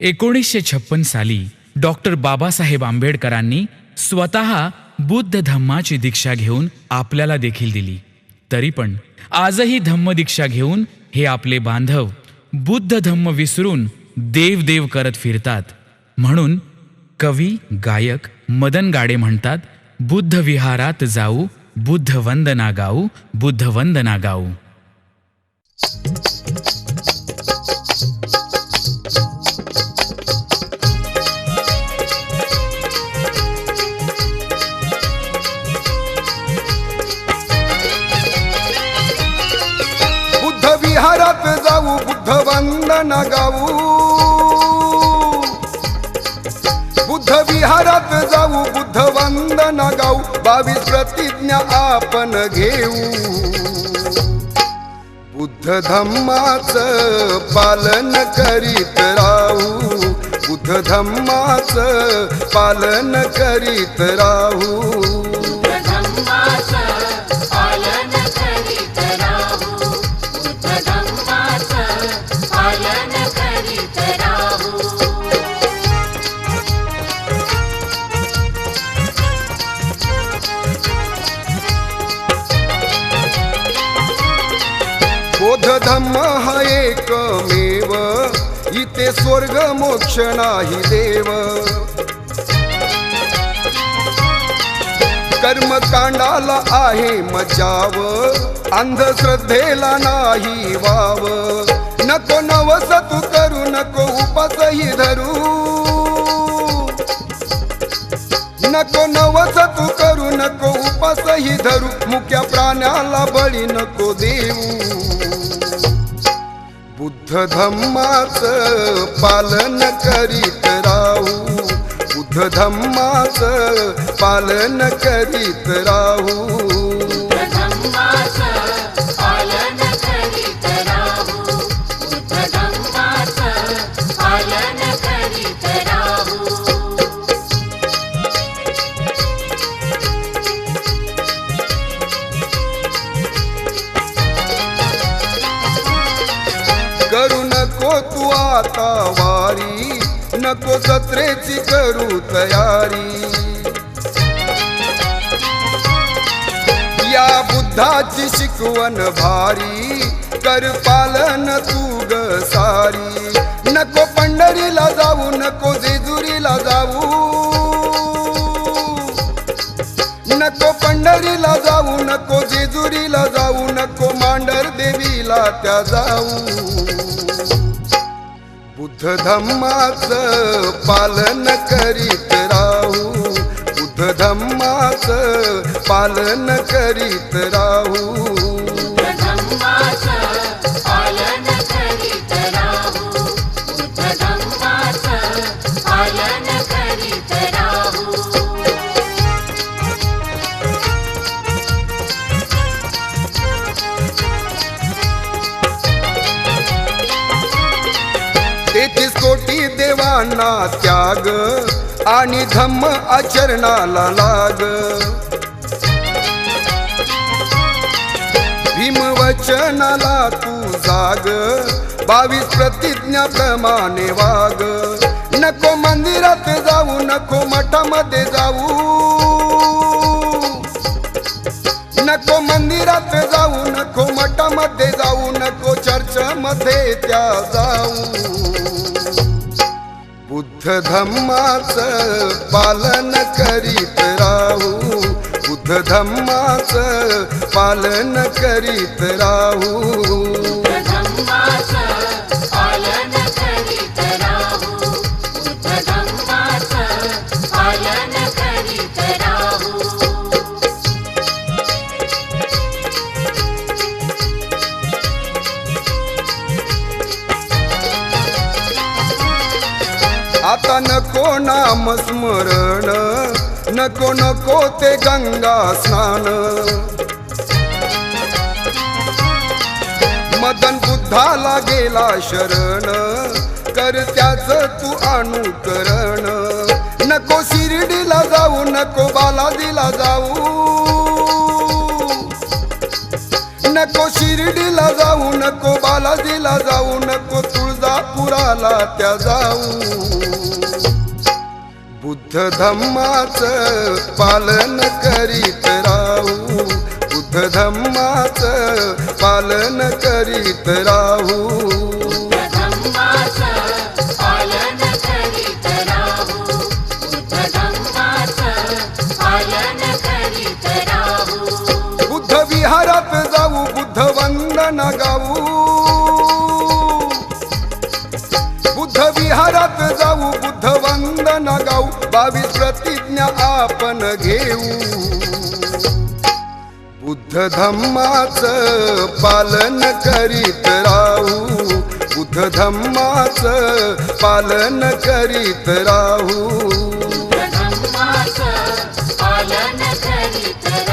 एकोणीसशे छप्पन साली डॉक्टर बाबासाहेब आंबेडकरांनी स्वतः बुद्ध धम्माची दीक्षा घेऊन आपल्याला देखील दिली. तरी पण आजही धम्मदीक्षा घेऊन हे आपले बांधव बुद्ध धम्म विसरून देव देव करत फिरतात. म्हणून कवी गायक मदन गाडे म्हणतात बुद्ध विहारात जाऊ बुद्ध वंदना गाऊ बुद्ध वंदना गाऊ. गाऊ बुद्ध वंदन गाऊ बुद्ध विहारात जाऊ बुद्ध वंदन गाऊ बावीस प्रतिज्ञा आपण घेऊ. बुद्ध धम्माच पालन करीत राहू. बुद्ध धम्माच पालन करीत राहू. धम्म हा एकमेव. इथे स्वर्ग मोक्ष नाही देव. कर्मकांडाला आहे मजाव. अंधश्रद्धेला नाही वाव. नको नवस तू करू नको उपासही धरू. नको नवस तू करू नको उपासही धरू. मुक्या प्राण्याला बळी नको देऊ. बुद्ध धम्माच पालन करीत राहू. बुद्ध धम्माच पालन करीत राहू. आता वारी. नको जत्रेची करू तयारी. या बुद्धाची शिकवण भारी. कर पालन तू ग सारी. नको पंढरीला जाऊ नको जेजुरीला जाऊ. नको पंढरीला जाऊ नको जेजुरीला जाऊ नको मांडर देवीला त्या जाऊ. बुद्ध धम्माच पालन करीत राहू. बुद्ध धम्माच पालन करीत राहू. करणा त्याग आणि धम्म आचरणाला लाग. भीमवचनाला तू जाग बावीस प्रतिज्ञा प्रमाणे वाग. नको मंदिरात जाऊ नको मठामध्ये जाऊ. नको मंदिरात जाऊ नको मठामध्ये जाऊ नको चर्चमध्ये त्या जाऊ. बुद्ध धम्माच पालन करीत राहू. बुद्ध धम्माच पालन करीत राहू. नको नको ते गंगा स्नान. मदन बुद्धाला गेला शरण. कर त्याच तू अनुकरण. नको शिर्डीला जाऊ नको बालाजीला जाऊ. नको शिर्डीला जाऊ नको बालाजीला जाऊ नको तुळजापुराला त्या जाऊ. बुद्ध धम्माच पालन करीत राहू. बुद्ध धम्माच पालन करीत राहू. धम्माचं पालन प्रतिज्ञा आपण घेऊ. बुद्ध धम्माच पालन करीत राहू. बुद्ध धम्माच पालन करीत राहू. पालन करीत